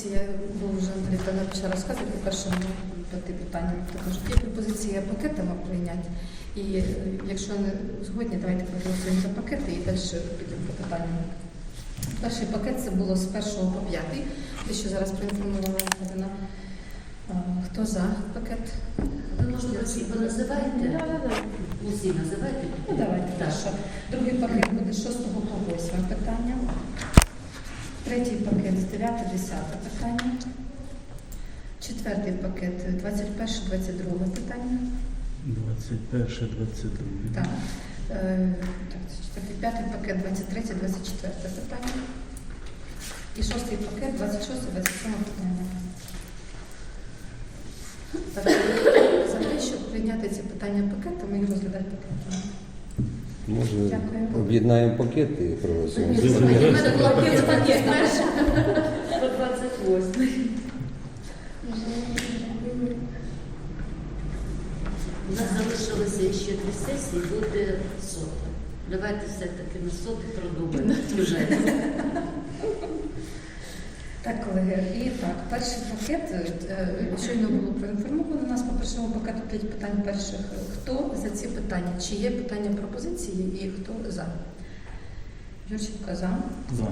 пропозиція, бо вже Андрій Павлович почав розказувати по першому п'яти питанням. Також є пропозиція пакетами прийняти. І е, якщо не згодні, давайте проголосуємо за пакети і далі підемо по питанням. Перший пакет це було з 1 по 5, те, що зараз проінформувала Ірина. Хто за пакет? Ви можете всі поназивайте. Усі називайте. Ну, давайте перше. Другий пакет буде з 6 по 8 питання. Третій пакет 9 10 питання. Четвертий пакет 21 22 питання. 21, 22. Так. Е, так, це четвертий, п'ятий пакет 23 24 питання. І шостий пакет 26 27 питання. Так, за те, щоб прийняти ці питання пакетами і розглядати пакетами. Може, об'єднаємо пакети і проведемо. У мене була пакет. По 28. У нас залишилося ще дві сесії, буде сота. Давайте все-таки на соти продумаємо бюджет. Так, колеги, і так, перший пакет е, щойно було проінформовано нас по першому пакету п'ять питань перших. Хто за ці питання? Чи є питання пропозиції і хто за? Юрченко за. За.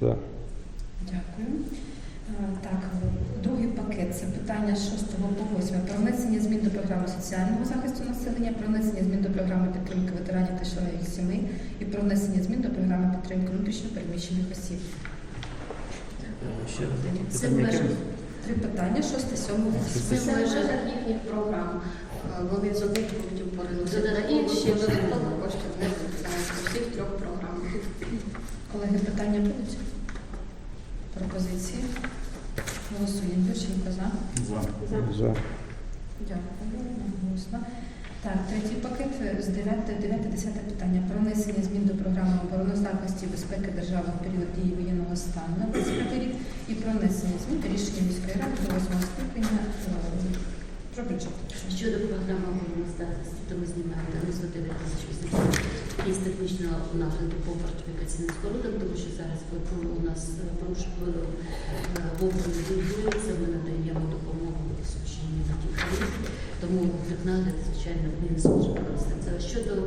За. Дякую. Е, Так, другий пакет це питання 6 по 8 про внесення змін до програми соціального захисту населення, про внесення змін до програми підтримки ветеранів та членів їх сімей і про внесення змін до програми підтримки внутрішньо переміщених осіб. Ще раз. Це в межах Три питання, 6, 7, 8. Це в межах їхніх програм. Е, Вони з одних пунктів переносять на інші, додатково коштів не виділяється у всіх трьох програмах. Колеги, питання будуть? Пропозиції? Голосуємо. Юрченко за. За. За. Дякую. Так, третій пакет з 9, 9 10 питання. Про внесення змін до програми обороноздатності і безпеки держави в період дії воєнного стану на 25 рік і про внесення змін до рішення міської ради до 8 скликання про бюджет. Щодо програми обороноздатності, то ми знімаємо 99 тисяч 800 із технічного напрямку по фортифікаційним спорудам, тому що зараз у нас порушили вогонь відбувається, ми надаємо допомогу ті хвилини, тому вікнали, звичайно, ми не зможемо використати. Щодо е,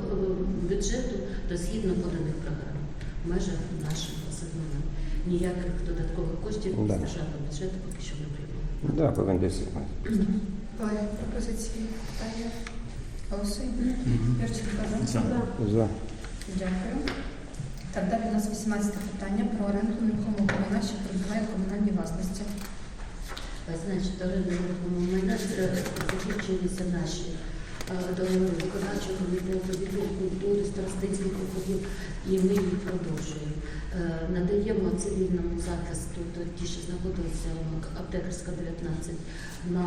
бюджету, то згідно поданих програм, в межах наших посадного ніяких додаткових коштів з державного бюджету поки що не приймемо. Повинен 10. Колеги, пропозиції питання? Голосуємо. Юрченко за. Дякую. Так, далі у нас 18 питання про оренду нерухомого майна, що перебуває в комунальній власності. Значить, оренда нерухомого майна закінчилися наші е, договори виконавчого комітету, відділу культури, старостинських округів, і ми їх продовжуємо. Е, Надаємо цивільному захисту ті, що знаходяться аптекарська 19 на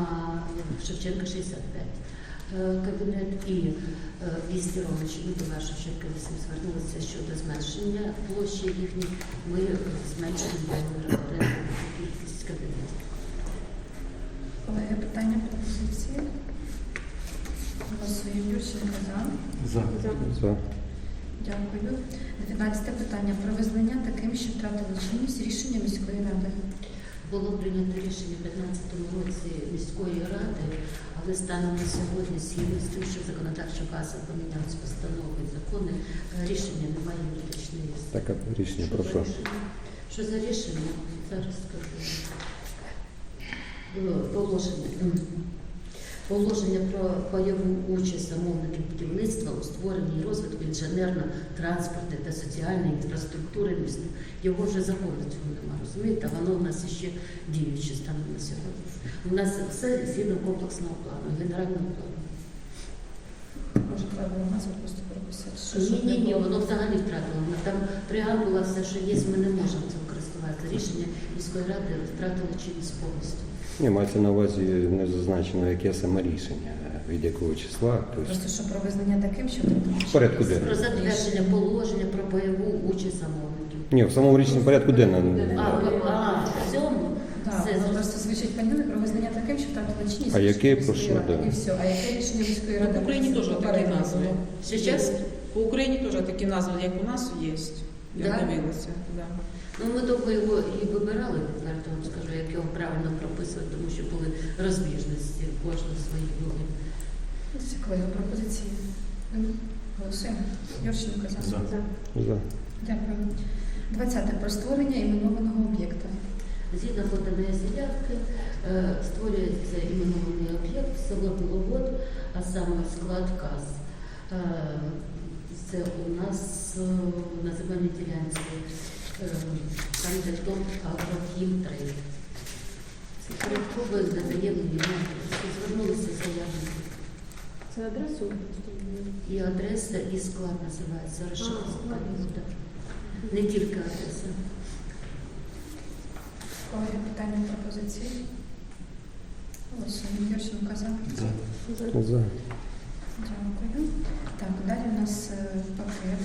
Шевченка 65. Е, Кабінет і е, вісті ми до вашого 8 звернулися щодо зменшення площі їхніх. Ми зменшуємо кількість кабінетів. Колеги, питання, пропозиції? Голосуємо. Юрченко за. За. За. Дякую. 19 питання про визнання таким, що втратили чинність рішення міської ради. Було прийнято рішення в 2015 році міської ради, але станом на сьогодні, згідно з тим, що законодавча база помінялась постанови і закони, е, рішення немає юридичної сили. Таке рішення про за що? Що за рішення? Зараз скажу. Е, Положення. Положення про пайову участь замовників будівництва у створенні і розвитку інженерно-транспортної та соціальної інфраструктури міста. Його вже закону цього нема, розумієте? Воно в нас ще діюче станом на сьогодні. У нас все згідно комплексного плану, генерального плану. Може, треба було назву просто прописати. Ні, ні, ні, воно взагалі втратило. Там преамбула, все, що є, ми не можемо цим користуватися. Рішення міської ради втратило чинність повністю. Ні, мається на увазі не зазначено, яке саме рішення, від якого числа. Тобто, Просто що про визнання таким, що В порядку денному. Про затвердження положення про бойову участь замовників. ні, в самому річному порядку денному. А, в цьому? Так, Все, воно зрозуміло. просто звучить поняли про визнання таким, що втратили чинність. А яке, про що, да. І все. А яке рішення міської ради? В Україні теж такі назви. було. Ще час? По Україні теж такі назви, як у нас, є. Я Да? дивилася. Да. Ну, ми довго його і вибирали, відверто вам скажу, як його правильно прописувати, тому що були розбіжності, кожна свої були. Цікаві пропозиції. Голосуємо. Юрченко за. За. За. Дякую. 20. Про створення іменованого об'єкта. Згідно поданої заявки е, створюється іменований об'єкт село Біловод, а саме склад КАЗ. Це у нас е, на земельній ділянці е, там, де том Агрохім Трейд. Це порядково додаємо ім'я. Звернулися заявники. Це адресу? І адреса, і склад називається Рашидська. Не тільки адреса. Кого є питання пропозиції? Голосуємо. Юрченко за. За. Дякую. Так, далі у нас пакет.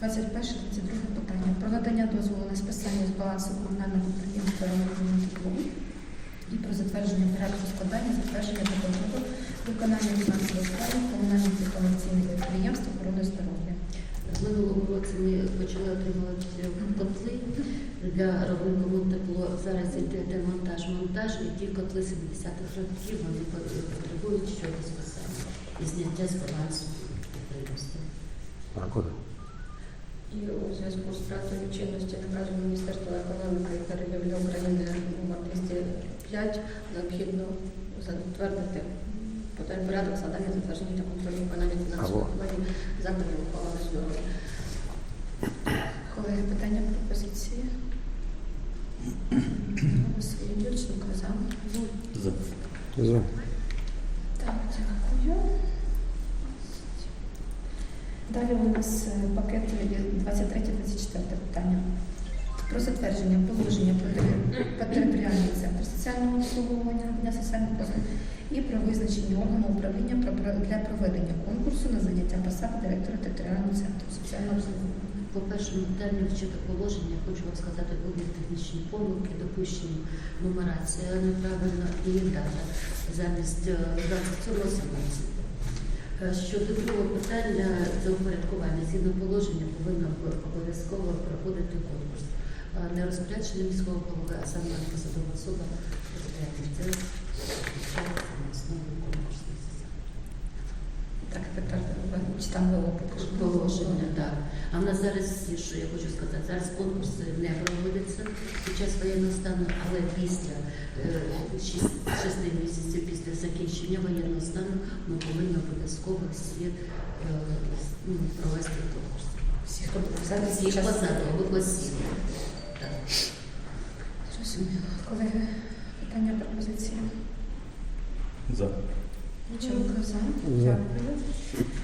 21 22 питання. Про надання дозволу на списання з балансу комунального підприємства «Електронне тепло» і про затвердження порядку складання, затвердження контролю виконання фінансових планів комунальних некомерційних підприємств охорони здоров'я. В минулому році ми почали отримувати котли для рахунку тепло. Зараз йде демонтаж, монтаж, і ті котли 70-х років вони потребують щось і зняття з балансу підприємства. І у зв'язку з втратою чинності наказу Міністерства економіки та торгівлі України номер 205 необхідно затвердити порядок складання затвердження та контролю виконання фінансових планів закладів охорони здоров'я. Колеги, питання пропозиції? Голосуємо. Юрченко за. За. За. Так, дякую. Далі у нас е, пакет 23-24 питання. Про затвердження положення про тери- про територіальний центр соціального обслуговування для соціальних послуг і про визначення органу управління для проведення конкурсу на заняття посади директора територіального центру соціального обслуговування. По першому терміну вчити положення, хочу вам сказати, були технічні помилки, допущені нумерація неправильно і дата замість е, 27 17. Е, Щодо другого питання, це упорядкування. Згідно положення повинно обов'язково проходити конкурс. Е, Не розпорядження міського голови, а саме посадова особа розпорядник. Це включається на основі конкурсної системи. Так, тепер чи там. Положення, так. А в нас зараз всі, що я хочу сказати, зараз конкурси не проводяться під час воєнного стану, але після е, шести місяців після закінчення воєнного стану ми повинні обов'язково всі е, ну, провести конкурс. Всі, хто зараз Всіх посадових осіб. Зрозуміло. Колеги, питання пропозиції? За. За. За. Дякую.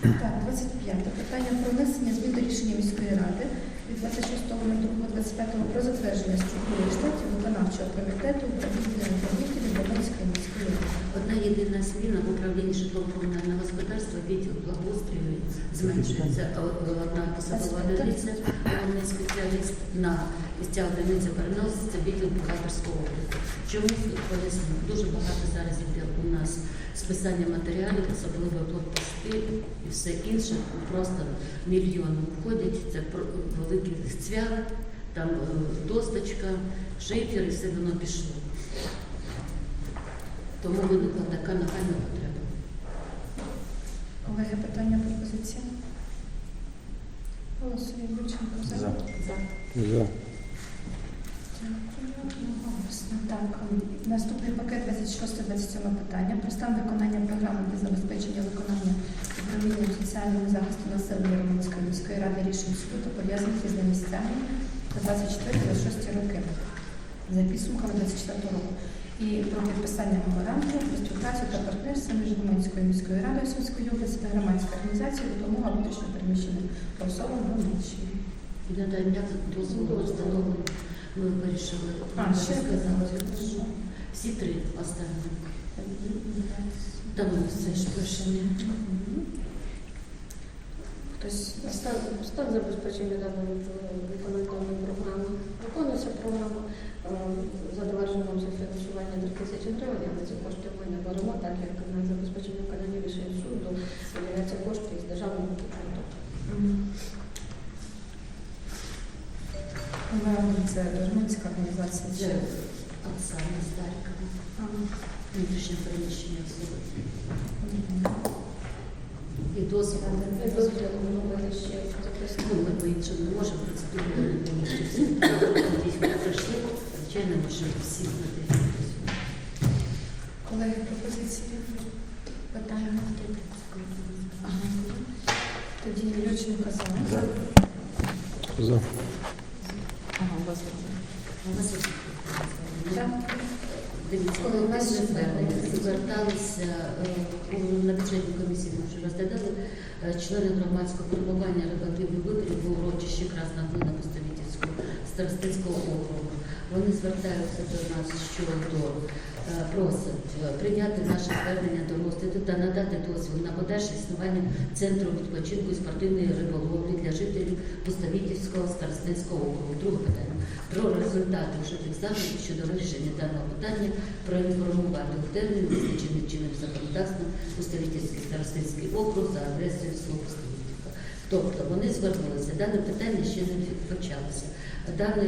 Так, 25. Питання про внесення змін до рішення міської ради від 26.02.25 про затвердження структури штатів виконавчого комітету управління об'єктів Донецької міської ради. Одна єдина зміна в управлінні житлово-комунального господарства відділ благоустрою зменшується. Одна посадова одиниця, головний спеціаліст на ця одиниця переноситься в відділ бухгалтерського обліку. Чому поясню? Дуже багато зараз йде у нас списання матеріалів, особливо блокпости і все інше. Просто мільйони входять. Це великий цвях, там е, досточка, шифер і все воно пішло. Тому виникла така нагальна потреба. Колеги, питання пропозиція? Голосуємо. Юрченко за. За. За. За. Так, наступний пакет 26-27 питання. Про стан виконання програми для забезпечення виконання управлінням соціального захисту населення Романської міської ради рішень суду пов'язаних із місцями на 24-26 роки за підсумками 24 року. І про підписання меморандуму про співпрацю та партнерство між Громадською міською радою Сумської області та громадською організацією допомога внутрішньо переміщеним особам в Румунщині. Надання дозволу встановлення ми вирішили А, ще сказати, Хорошо. всі три останні. Там все ж рішення. Хтось Стан, стан забезпечення даної виконання програми. Виконується програма е, за фінансування 3 тисячі гривень, але ці кошти ми не беремо, так як на забезпечення громадська організація. Чи- Оксана Старикова, А, внутрішнє переміщення особи. І дозвіл. І дозвіл оновити ще Ну, ми по-іншому не можемо процедуру не повністю всі. Тоді ми пройшли, звичайно, можемо всіх надати. Колеги, пропозиції? Питання? Тоді Юченко за. За. За. Ага, у вас У вас є Так. Дивіться, Ще звернення зверталися е, на бюджетній комісії, ми вже розглядали е, члени громадського формування регулятивних виборів в урочищі Красна Глина Постовітівського старостинського округу. Вони звертаються до нас щодо е, просять е, прийняти наше звернення до розгляду та надати дозвіл на подальше існування центру відпочинку і спортивної риболовлі для жителів Пустовітівського старостинського округу. Друге питання про результати вжитих заходів щодо вирішення даного питання проінформувати у термін, визначений чинним законодавством Пустовітівський старостинський округ за адресою село Пустовітівка. Тобто вони звернулися, дане питання ще не почалося. Дане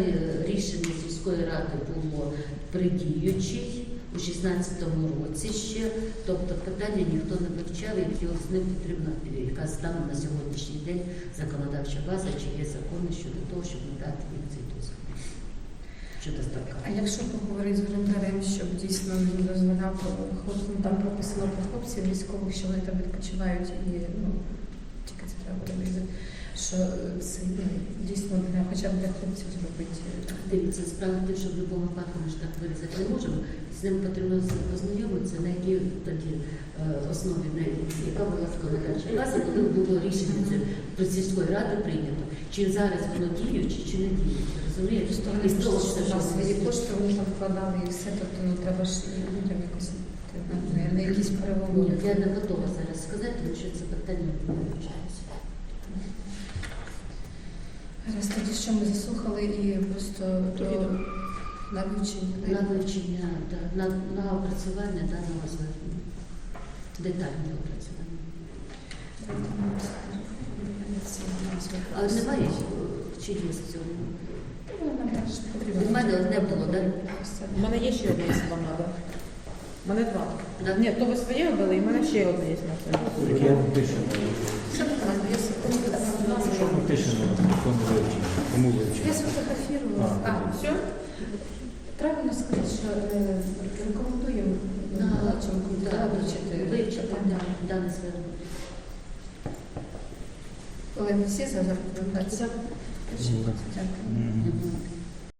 рішення сільської ради було придіючий у 16-му році ще, тобто питання ніхто не вивчав, і з ним потрібно, яка стане на сьогоднішній день законодавча база, чи є закони щодо того, щоб надати їм цей дозвіл. А якщо поговорити з орендарем, щоб дійсно він дозволяв хлопцям, там прописано про хлопців військових, що вони там відпочивають і ну, тільки це треба визнати, що е, це ну, дійсно для хоча б для хлопців зробити. Дивіться, справа в що в будь-якому випадку ми ж так вирізати не можемо. З ним потрібно познайомитися, на якій тоді е, основі, на яка була законодавча база, коли було рішення це при сільської ради прийнято. Чи зараз воно діюче, чи не діюче. Розумієте? Що свої ми- кошти вони вкладали і все, тобто ну треба ж людям якось на, на якісь Ні, переводи. я не готова зараз сказати, тому що це питання не вивчається. Раз тоді що ми заслухали і просто до на вивчення. На вивчення, да, на, на опрацювання даного звернення. Детальне опрацювання. Але немає чи є з цього? Від мене одне було, так? У мене є ще одне, якщо вам треба. У мене два. Да? Ні, то ви своє обрали, і в мене ще одне є на. Яке пишемо? Правильно. Що ми пишемо? Кому? Я вивчення? сфотографувала. А, А, Все? Правильно сказати, що е, рекомендуємо на цьому да, вивчити. Вивчити да, дане звернення. Колеги, всі за рекомендацію? Дякую. Мгм.